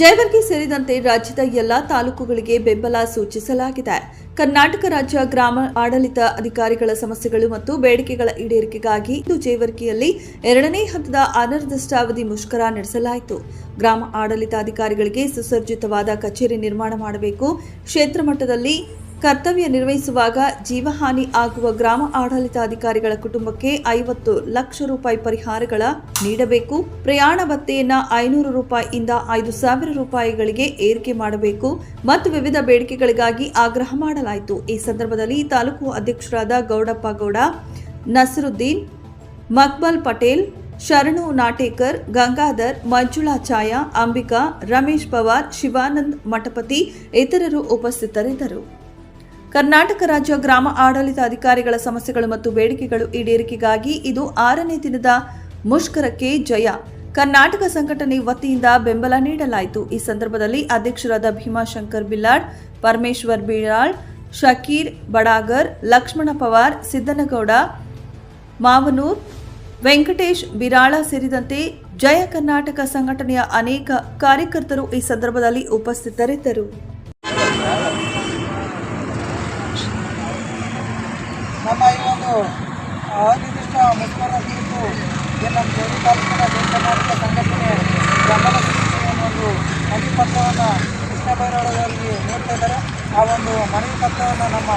ಜೇವರ್ಗಿ ಸೇರಿದಂತೆ ರಾಜ್ಯದ ಎಲ್ಲಾ ತಾಲೂಕುಗಳಿಗೆ ಬೆಂಬಲ ಸೂಚಿಸಲಾಗಿದೆ. ಕರ್ನಾಟಕ ರಾಜ್ಯ ಗ್ರಾಮ ಆಡಳಿತ ಅಧಿಕಾರಿಗಳ ಸಮಸ್ಯೆಗಳು ಮತ್ತು ಬೇಡಿಕೆಗಳ ಈಡೇರಿಕೆಗಾಗಿ ಇಂದು ಜೇವರ್ಗಿಯಲ್ಲಿ ಎರಡನೇ ಹಂತದ ಅನಿರ್ದಿಷ್ಟಾವಧಿ ಮುಷ್ಕರ ನಡೆಸಲಾಯಿತು. ಗ್ರಾಮ ಆಡಳಿತಾಧಿಕಾರಿಗಳಿಗೆ ಸುಸರ್ಜಿತವಾದ ಕಚೇರಿ ನಿರ್ಮಾಣ ಮಾಡಬೇಕು. ಕ್ಷೇತ್ರ ಮಟ್ಟದಲ್ಲಿ ಕರ್ತವ್ಯ ನಿರ್ವಹಿಸುವಾಗ ಜೀವಹಾನಿ ಆಗುವ ಗ್ರಾಮ ಆಡಳಿತಾಧಿಕಾರಿಗಳ ಕುಟುಂಬಕ್ಕೆ ಐವತ್ತು ಲಕ್ಷ ರೂಪಾಯಿ ಪರಿಹಾರಗಳ ನೀಡಬೇಕು. ಪ್ರಯಾಣ ಭತ್ತೆಯನ್ನ ಐನೂರು ರೂಪಾಯಿಯಿಂದ ಐದು ಸಾವಿರ ರೂಪಾಯಿಗಳಿಗೆ ಏರಿಕೆ ಮಾಡಬೇಕು ಮತ್ತು ವಿವಿಧ ಬೇಡಿಕೆಗಳಿಗಾಗಿ ಆಗ್ರಹ ಮಾಡಲಾಯಿತು. ಈ ಸಂದರ್ಭದಲ್ಲಿ ತಾಲೂಕು ಅಧ್ಯಕ್ಷರಾದ ಗೌಡಪ್ಪ ಗೌಡ, ನಸರುದ್ದೀನ್, ಮಕ್ಬಲ್ ಪಟೇಲ್, ಶರಣು ನಾಟೇಕರ್, ಗಂಗಾಧರ್, ಮಂಜುಳಾ ಛಾಯಾ, ಅಂಬಿಕಾ, ರಮೇಶ್ ಪವಾರ್, ಶಿವಾನಂದ್ ಮಠಪತಿ ಇತರರು ಉಪಸ್ಥಿತರಿದ್ದರು. ಕರ್ನಾಟಕ ರಾಜ್ಯ ಗ್ರಾಮ ಆಡಳಿತ ಅಧಿಕಾರಿಗಳ ಸಮಸ್ಯೆಗಳು ಮತ್ತು ಬೇಡಿಕೆಗಳು ಈಡೇರಿಕೆಗಾಗಿ ಇದು ಆರನೇ ದಿನದ ಮುಷ್ಕರಕ್ಕೆ ಜಯ. ಕರ್ನಾಟಕ ಸಂಘಟನೆ ವತಿಯಿಂದ ಬೆಂಬಲ ನೀಡಲಾಯಿತು. ಈ ಸಂದರ್ಭದಲ್ಲಿ ಅಧ್ಯಕ್ಷರಾದ ಭೀಮಾಶಂಕರ್ ಬಿಲ್ಲಾಡ್ ಪರಮೇಶ್ವರ್ ಬಿರಾಳ್ ಶಕೀರ್ ಬಡಾಗರ್, ಲಕ್ಷ್ಮಣ ಪವಾರ್, ಸಿದ್ದನಗೌಡ, ಮಾವನೂರ್, ವೆಂಕಟೇಶ್ ಬಿರಾಳ ಸೇರಿದಂತೆ ಜಯ ಕರ್ನಾಟಕ ಸಂಘಟನೆಯ ಅನೇಕ ಕಾರ್ಯಕರ್ತರು ಈ ಸಂದರ್ಭದಲ್ಲಿ ಉಪಸ್ಥಿತರಿದ್ದರು ನಮ್ಮ ಈ ಒಂದು ಅನಿರ್ದಿಷ್ಟ ಮುಷ್ಕರ ಕುರಿತು ಏನು ನಮ್ಮ ಜೋಡಿ ತಾಲೂಕಿನ ಜೈ ಕರ್ನಾಟಕ ಸಂಘಟನೆ ಬೆಂಬಲ ಸೂಚಿಸುವ ಒಂದು ಮನವಿ ಪತ್ರವನ್ನು ಕೃಷ್ಣ ಬೈರವರಿಗೆ ನೀಡ್ತಾ ಇದ್ದಾರೆ ಆ ಒಂದು ಮನವಿ ಪತ್ರವನ್ನು ನಮ್ಮ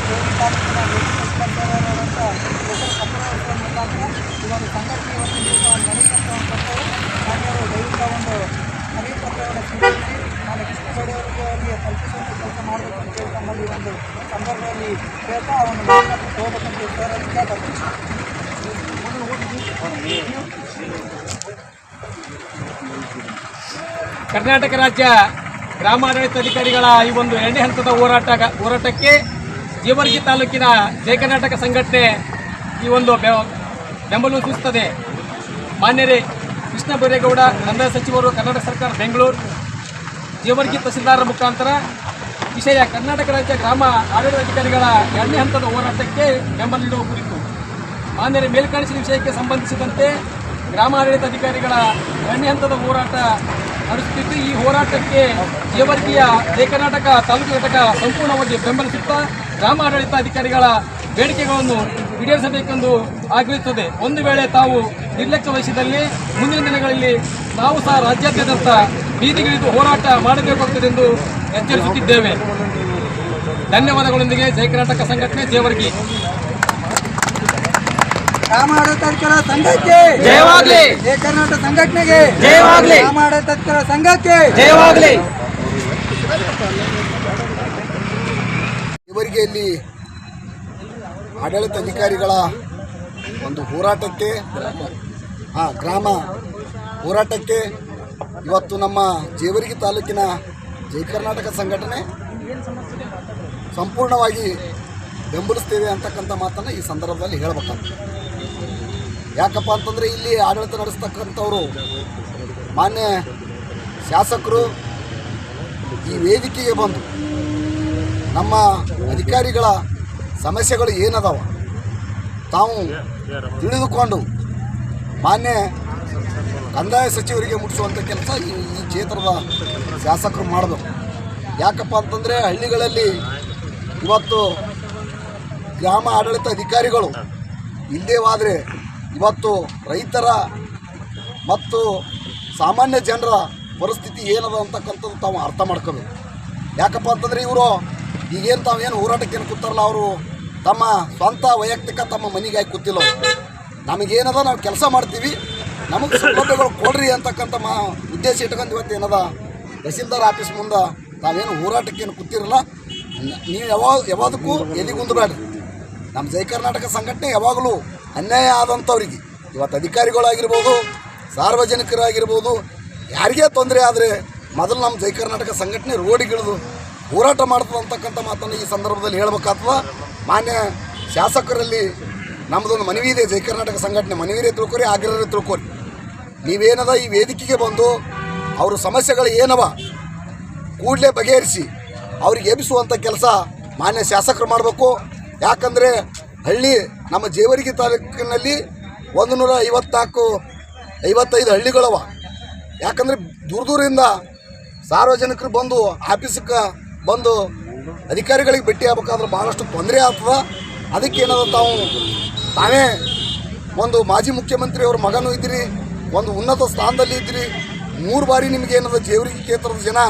ಜೋಡಿ ತಾಲೂಕಿನ ಜೋಡಿಸಿರುವಂಥ ಹೆಸರು ಸಂಪ್ರದಾಯಿಸುವ ಮುಖಾಂತರ ಈ ಒಂದು ಸಂಘಟನೆ ಒಂದು ದಿವಸ ಕೊಟ್ಟರು ಮಾನ್ಯರು ಆ ಒಂದು ಮನವಿ ಪತ್ರವನ್ನು ಸ್ವೀಕರಿಸಿ ನಾನು ಕೃಷ್ಣ ಬಡವರಿಗೆ ತಲುಪಿಸುವಂಥ ಕೆಲಸ ಮಾಡಬೇಕು ಅಂತ ನಮ್ಮಲ್ಲಿ ತಮ್ಮಲ್ಲಿ ಒಂದು ಸಂದರ್ಭದಲ್ಲಿ ಕೇಳ್ತಾ ಒಂದು ಪತ್ರ ತಗೋಬೇಕಂತ ಸರ್ ಅದಕ್ಕೆ ಬರ್ತೀನಿ ಕರ್ನಾಟಕ ರಾಜ್ಯ ಗ್ರಾಮಾಡಳಿತಾಧಿಕಾರಿಗಳ ಈ ಒಂದು ಎರಡನೇ ಹಂತದ ಹೋರಾಟ ಹೋರಾಟಕ್ಕೆ ಜೇವರ್ಗಿ ತಾಲೂಕಿನ ಜಯ ಕರ್ನಾಟಕ ಸಂಘಟನೆ ಈ ಒಂದು ಬೆಂಬಲ ಸೂಚಿಸುತ್ತದೆ. ಮಾನ್ಯರೇ, ಕೃಷ್ಣ ಬೈರೇಗೌಡ ಕಂದಾಯ ಸಚಿವರು, ಕರ್ನಾಟಕ ಸರ್ಕಾರ, ಬೆಂಗಳೂರು, ಜೇವರ್ಗಿ ತಹಸೀಲ್ದಾರರ ಮುಖಾಂತರ ವಿಷಯ ಕರ್ನಾಟಕ ರಾಜ್ಯ ಗ್ರಾಮ ಆಡಳಿತಾಧಿಕಾರಿಗಳ ಎರಡನೇ ಹಂತದ ಹೋರಾಟಕ್ಕೆ ಬೆಂಬಲ ನೀಡುವ ಕುರಿತು ಮಾನ್ಯರ, ಮೇಲ್ಕಾಣಿಸಿದ ವಿಷಯಕ್ಕೆ ಸಂಬಂಧಿಸಿದಂತೆ ಗ್ರಾಮ ಆಡಳಿತಾಧಿಕಾರಿಗಳ ಎರಡನೇ ಹಂತದ ಹೋರಾಟ ನಡೆಸುತ್ತಿದ್ದು ಈ ಹೋರಾಟಕ್ಕೆ ಜೇವರ್ಗಿಯ ಕರ್ನಾಟಕ ತಾಲೂಕು ಘಟಕ ಸಂಪೂರ್ಣವಾಗಿ ಬೆಂಬಲಿಸುತ್ತಾ ಗ್ರಾಮ ಆಡಳಿತಾಧಿಕಾರಿಗಳ ಬೇಡಿಕೆಗಳನ್ನು ಈಡೇರಿಸಬೇಕೆಂದು ಆಗ್ರಹಿಸುತ್ತದೆ. ಒಂದು ವೇಳೆ ತಾವು ನಿರ್ಲಕ್ಷ್ಯ ವಹಿಸಿದಲ್ಲಿ ಮುಂದಿನ ದಿನಗಳಲ್ಲಿ ನಾವು ಸಹ ರಾಜ್ಯಾದ್ಯಂತ ಬೀದಿಗಿಳಿದು ಹೋರಾಟ ಮಾಡಬೇಕಾಗುತ್ತದೆ ಎಂದು ಎಚ್ಚರಿಸುತ್ತಿದ್ದೇವೆ. ಧನ್ಯವಾದಗಳೊಂದಿಗೆ ಜಯ ಕರ್ನಾಟಕ ಸಂಘಟನೆ ಜೇವರ್ಗಿ. ಗ್ರಾಮ ಆಡಳಿತಾಧಿಕಾರ ಸಂಘಕ್ಕೆ. ಜಯವಾಗ್ಲಿ. ಜಯ ಕರ್ನಾಟಕ ಸಂಘಟನೆಗೆ. ಜಯವಾಗ್ಲಿ. ಗ್ರಾಮ ಆಡಳಿತಾಧಿಕಾರ ಸಂಘಕ್ಕೆ. ಜಯವಾಗಲಿ. ಇವರಿಗೆಯಲ್ಲಿ ಆಡಳಿತ ಅಧಿಕಾರಿಗಳ ಒಂದು ಹೋರಾಟಕ್ಕೆ ಆ ಗ್ರಾಮ ಹೋರಾಟಕ್ಕೆ ಇವತ್ತು ನಮ್ಮ ಜೇವರ್ಗಿ ತಾಲೂಕಿನ ಜೈ ಕರ್ನಾಟಕ ಸಂಘಟನೆ ಸಂಪೂರ್ಣವಾಗಿ ಬೆಂಬಲಿಸ್ತೇವೆ ಅಂತಕ್ಕಂಥ ಮಾತನ್ನು ಈ ಸಂದರ್ಭದಲ್ಲಿ ಹೇಳಬೇಕಾಗ್ತದೆ. ಯಾಕಪ್ಪ ಅಂತಂದರೆ ಇಲ್ಲಿ ಆಡಳಿತ ನಡೆಸ್ತಕ್ಕಂಥವರು. ಮಾನ್ಯ ಶಾಸಕರು ಈ ವೇದಿಕೆಗೆ ಬಂದು ನಮ್ಮ ಅಧಿಕಾರಿಗಳ ಸಮಸ್ಯೆಗಳು ಏನದಾವ ತಾವು ತಿಳಿದುಕೊಂಡು ಮಾನ್ಯ ಕಂದಾಯ ಸಚಿವರಿಗೆ ಮುಟ್ಟಿಸುವಂಥ ಕೆಲಸ ಈ ಕ್ಷೇತ್ರದ ಶಾಸಕರು ಮಾಡಬೇಕು. ಯಾಕಪ್ಪ ಅಂತಂದರೆ ಹಳ್ಳಿಗಳಲ್ಲಿ ಇವತ್ತು ಗ್ರಾಮ ಆಡಳಿತ ಅಧಿಕಾರಿಗಳು ಇಲ್ಲದೇವಾದರೆ ಇವತ್ತು ರೈತರ ಮತ್ತು ಸಾಮಾನ್ಯ ಜನರ ಪರಿಸ್ಥಿತಿ ಏನದ ಅಂತಕ್ಕಂಥದ್ದು ತಾವು ಅರ್ಥ ಮಾಡ್ಕೋಬೇಕು ಯಾಕಪ್ಪ ಅಂತಂದರೆ ಇವರು ಈಗೇನು ತಾವೇನು ಹೋರಾಟಕ್ಕೆ ಏನು ಕೂತಾರಲ್ಲ ಅವರು, ತಮ್ಮ ಸ್ವಂತ ವೈಯಕ್ತಿಕ ತಮ್ಮ ಮನೆಗಾಗಿ ಕೂತಿಲ್ಲ. ನಮಗೇನದ ನಾವು ಕೆಲಸ ಮಾಡ್ತೀವಿ, ನಮಗೆ ಸೌಲಭ್ಯಗಳು ಕೊಡ್ರಿ ಅಂತಕ್ಕಂಥ ಮಾ ಉದ್ದೇಶ ಇಟ್ಕೊಂಡು ಇವತ್ತು ಏನದ, ತಹಸೀಲ್ದಾರ್ ಆಫೀಸ್ ಮುಂದೆ ತಾವೇನು ಹೋರಾಟಕ್ಕೆ ಏನು ಕೂತಿರಲ್ಲ, ನೀವು ಯಾವಾಗ ಯಾವಾದಕ್ಕೂ ಎಲ್ಲಿಗುಂದ್ಬೇಡ್ರಿ ನಮ್ಮ ಜೈ ಕರ್ನಾಟಕ ಸಂಘಟನೆ ಯಾವಾಗಲೂ ಅನ್ಯಾಯ ಆದಂಥವ್ರಿಗೆ. ಇವತ್ತು ಅಧಿಕಾರಿಗಳಾಗಿರ್ಬೋದು, ಸಾರ್ವಜನಿಕರಾಗಿರ್ಬೋದು, ಯಾರಿಗೆ ತೊಂದರೆ ಆದರೆ ಮೊದಲು ನಮ್ಮ ಜೈ ಕರ್ನಾಟಕ ಸಂಘಟನೆ ರೋಡಿಗಿಳಿದು ಹೋರಾಟ ಮಾಡ್ತದೆ ಅಂತಕ್ಕಂಥ ಮಾತನ್ನು ಈ ಸಂದರ್ಭದಲ್ಲಿ ಹೇಳ್ಬೇಕಾಗ್ತದ. ಮಾನ್ಯ ಶಾಸಕರಲ್ಲಿ ನಮ್ಮದೊಂದು ಮನವಿ ಇದೆ, ಜೈ ಕರ್ನಾಟಕ ಸಂಘಟನೆ ಮನವಿರೇ ತಿಳ್ಕೊರಿ ಆಗ್ರಹರೇ ತಿಳ್ಕೊರಿ. ನೀವೇನದ ಈ ವೇದಿಕೆಗೆ ಬಂದು ಅವ್ರ ಸಮಸ್ಯೆಗಳು ಏನವ ಕೂಡಲೇ ಬಗೆಹರಿಸಿ ಅವ್ರಿಗೆ ಎಬ್ಬಿಸುವಂಥ ಕೆಲಸ ಮಾನ್ಯ ಶಾಸಕರು ಮಾಡಬೇಕು. ಯಾಕಂದರೆ ಹಳ್ಳಿ ನಮ್ಮ ಜೇವರಿಗೆ ತಾಲೂಕಿನಲ್ಲಿ ಒಂದು ನೂರ ಐವತ್ನಾಲ್ಕು, ಐವತ್ತೈದು ಹಳ್ಳಿಗಳವ. ಯಾಕಂದರೆ ದೂರ ದೂರಿಂದ ಸಾರ್ವಜನಿಕರು ಬಂದು ಆಫೀಸಕ್ಕೆ ಬಂದು ಅಧಿಕಾರಿಗಳಿಗೆ ಭೇಟಿ ಆಗ್ಬೇಕಾದ್ರೆ ಭಾಳಷ್ಟು ತೊಂದರೆ ಆಗ್ತದೆ. ಅದಕ್ಕೆ ಏನದ ತಾವು, ತಾವೇ ಒಂದು ಮಾಜಿ ಮುಖ್ಯಮಂತ್ರಿ ಅವ್ರ ಮಗನೂ ಇದ್ದೀರಿ ಒಂದು ಉನ್ನತ ಸ್ಥಾನದಲ್ಲಿ ಇದ್ದೀರಿ ಮೂರು ಬಾರಿ ನಿಮಗೆ ಏನದ ಜೇವರಿಗೆ ಕ್ಷೇತ್ರದ ಜನ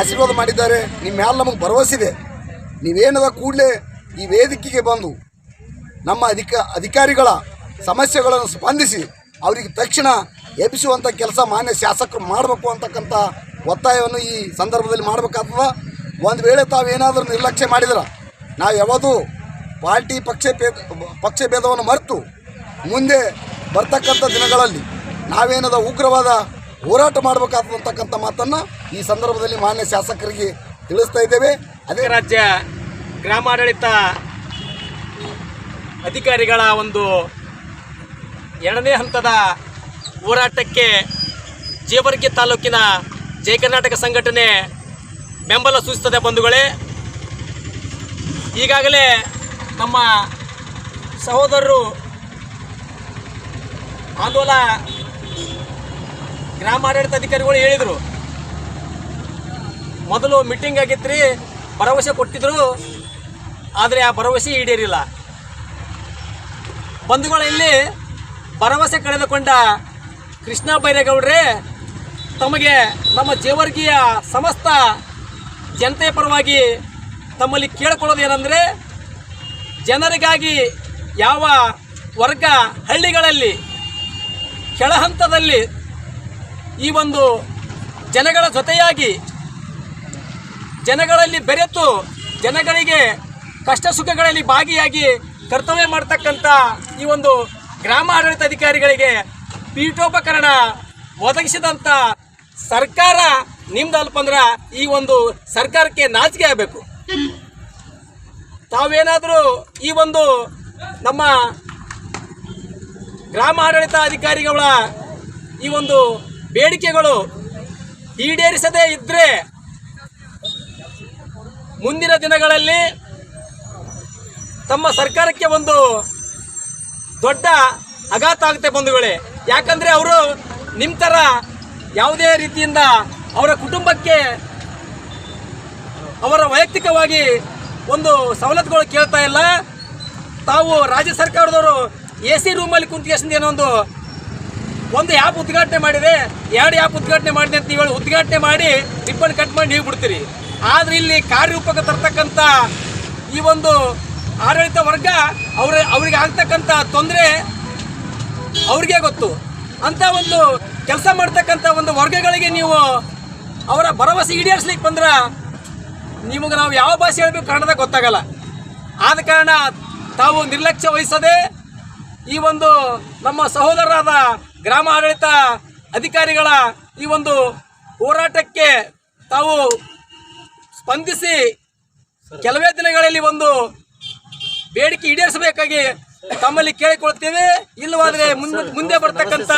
ಆಶೀರ್ವಾದ ಮಾಡಿದ್ದಾರೆ. ನಿಮ್ಮ ಮ್ಯಾಲೆ ನಮಗೆ ಭರವಸೆ ಇದೆ. ನೀವೇನದ ಕೂಡಲೇ ಈ ವೇದಿಕೆಗೆ ಬಂದು ನಮ್ಮ ಅಧಿಕ ಅಧಿಕಾರಿಗಳ ಸಮಸ್ಯೆಗಳನ್ನು ಸ್ಪಂದಿಸಿ ಅವರಿಗೆ ತಕ್ಷಣ ಎಬ್ಬಿಸುವಂಥ ಕೆಲಸ ಮಾನ್ಯ ಶಾಸಕರು ಮಾಡಬೇಕು ಅಂತಕ್ಕಂಥ ಒತ್ತಾಯವನ್ನು ಈ ಸಂದರ್ಭದಲ್ಲಿ ಮಾಡಬೇಕಾಗ್ತದ. ಒಂದು ವೇಳೆ ತಾವೇನಾದರೂ ನಿರ್ಲಕ್ಷ್ಯ ಮಾಡಿದ್ರೆ, ನಾವು ಯಾವುದು ಪಾರ್ಟಿ ಪಕ್ಷ ಭೇದ ಪಕ್ಷ ಭೇದವನ್ನು ಮರೆತು ಮುಂದೆ ಬರ್ತಕ್ಕಂಥ ದಿನಗಳಲ್ಲಿ ನಾವೇನದ ಉಗ್ರವಾದ ಹೋರಾಟ ಮಾಡಬೇಕಾದಂತಕ್ಕಂಥ ಮಾತನ್ನು ಈ ಸಂದರ್ಭದಲ್ಲಿ ಮಾನ್ಯ ಶಾಸಕರಿಗೆ ತಿಳಿಸ್ತಾ ಇದ್ದೇವೆ. ಅದೇ ರಾಜ್ಯ ಗ್ರಾಮಾಡಳಿತ ಅಧಿಕಾರಿಗಳ ಒಂದು ಎರಡನೇ ಹಂತದ ಹೋರಾಟಕ್ಕೆ ಜೇವರ್ಗಿ ತಾಲೂಕಿನ ಜಯ ಕರ್ನಾಟಕ ಸಂಘಟನೆ ಬೆಂಬಲ ಸೂಚಿಸುತ್ತದೆ ಬಂಧುಗಳೇ. ಈಗಾಗಲೇ ನಮ್ಮ ಸಹೋದರರು ಆಂದೋಲ ಗ್ರಾಮಾಡಳಿತ ಅಧಿಕಾರಿಗಳು ಹೇಳಿದರು. ಮೊದಲು ಮೀಟಿಂಗ್ ಆಗಿತ್ತು ರೀ ಭರವಸೆ ಕೊಟ್ಟಿದ್ರು, ಆದರೆ ಆ ಭರವಸೆ ಈಡೇರಿಲ್ಲ. ಬಂಧುಗಳಲ್ಲಿ ಭರವಸೆ ಕಳೆದುಕೊಂಡ ಕೃಷ್ಣ ಬೈರೇಗೌಡ್ರೆ, ತಮಗೆ ನಮ್ಮ ಜೇವರ್ಗಿಯ ಸಮಸ್ತ ಜನತೆಯ ಪರವಾಗಿ ತಮ್ಮಲ್ಲಿ ಕೇಳಿಕೊಳ್ಳೋದೇನೆಂದರೆ ಜನರಿಗಾಗಿ ಯಾವ ವರ್ಗ ಹಳ್ಳಿಗಳಲ್ಲಿ, ಕೆಳಹಂತದಲ್ಲಿ ಈ ಒಂದು ಜನಗಳ ಜೊತೆಯಾಗಿ ಜನಗಳಲ್ಲಿ ಬೆರೆತು ಜನಗಳಿಗೆ ಕಷ್ಟ ಸುಖಗಳಲ್ಲಿ ಭಾಗಿಯಾಗಿ ಕರ್ತವ್ಯ ಮಾಡ್ತಕ್ಕಂಥ ಈ ಒಂದು ಗ್ರಾಮ ಆಡಳಿತ ಅಧಿಕಾರಿಗಳಿಗೆ ಪೀಠೋಪಕರಣ ಒದಗಿಸಿದಂಥ ಸರ್ಕಾರ ನಿಮ್ದಲ್ಪ ಅಂದ್ರೆ ಈ ಒಂದು ಸರ್ಕಾರಕ್ಕೆ ನಾಚಿಕೆ ಆಗಬೇಕು. ತಾವೇನಾದರೂ ಈ ಒಂದು ನಮ್ಮ ಗ್ರಾಮ ಆಡಳಿತ ಅಧಿಕಾರಿಗಳ ಈ ಒಂದು ಬೇಡಿಕೆಗಳು ಈಡೇರಿಸದೇ ಇದ್ದರೆ ಮುಂದಿನ ದಿನಗಳಲ್ಲಿ ತಮ್ಮ ಸರ್ಕಾರಕ್ಕೆ ಒಂದು ದೊಡ್ಡ ಆಘಾತ ಆಗುತ್ತೆ ಬಂಧುಗಳೇ. ಯಾಕಂದ್ರೆ ಅವರು ನಿಮ್ಮ ಥರ ಯಾವುದೇ ರೀತಿಯಿಂದ ಅವರ ಕುಟುಂಬಕ್ಕೆ ಅವರ ವೈಯಕ್ತಿಕವಾಗಿ ಒಂದು ಸವಲತ್ತುಗಳು ಕೇಳ್ತಾ ಇಲ್ಲ. ತಾವು ರಾಜ್ಯ ಸರ್ಕಾರದವರು ಎ ಸಿ ರೂಮಲ್ಲಿ ಕುಂತ್ಕೊಂಡು ಏನೋ ಒಂದು ಒಂದು ಆ್ಯಪ್ ಉದ್ಘಾಟನೆ ಮಾಡಿದೆ. ಎರಡು ಆ್ಯಪ್ ಉದ್ಘಾಟನೆ ಮಾಡಿದೆ ಅಂತ ನೀವು ಉದ್ಘಾಟನೆ ಮಾಡಿ ರಿಬ್ಬನ್ ಕಟ್ ಮಾಡಿ ನೀವು ಬಿಡ್ತೀರಿ. ಆದರೆ ಇಲ್ಲಿ ಕಾರ್ಯರೂಪಕ್ಕೆ ತರ್ತಕ್ಕಂಥ ಈ ಒಂದು ಆಡಳಿತ ವರ್ಗ ಅವ್ರ ಅವ್ರಿಗೆ ಆಗ್ತಕ್ಕಂಥ ತೊಂದರೆ ಅವ್ರಿಗೆ ಗೊತ್ತು. ಅಂತ ಒಂದು ಕೆಲಸ ಮಾಡ್ತಕ್ಕಂಥ ಒಂದು ವರ್ಗಗಳಿಗೆ ನೀವು ಅವರ ಭರವಸೆ ಈಡೇರಿಸ್ಲಿಕ್ಕೆ ಬಂದ್ರ ನಿಮಗೆ ನಾವು ಯಾವ ಭಾಷೆ ಹೇಳಬೇಕು ಕನ್ನಡದಾಗ ಗೊತ್ತಾಗಲ್ಲ. ಆದ ಕಾರಣ ತಾವು ನಿರ್ಲಕ್ಷ್ಯ ವಹಿಸದೆ ಈ ಒಂದು ನಮ್ಮ ಸಹೋದರರಾದ ಗ್ರಾಮ ಆಡಳಿತ ಅಧಿಕಾರಿಗಳ ಈ ಒಂದು ಹೋರಾಟಕ್ಕೆ ತಾವು ಸ್ಪಂದಿಸಿ ಕೆಲವೇ ದಿನಗಳಲ್ಲಿ ಒಂದು ಬೇಡಿಕೆ ಈಡೇರಿಸಬೇಕಾಗಿ ತಮ್ಮಲ್ಲಿ ಕೇಳಿಕೊಳ್ತೇವೆ. ಇಲ್ಲವಾದರೆ ಮುಂದೆ ಮುಂದೆ ಬರ್ತಕ್ಕಂಥ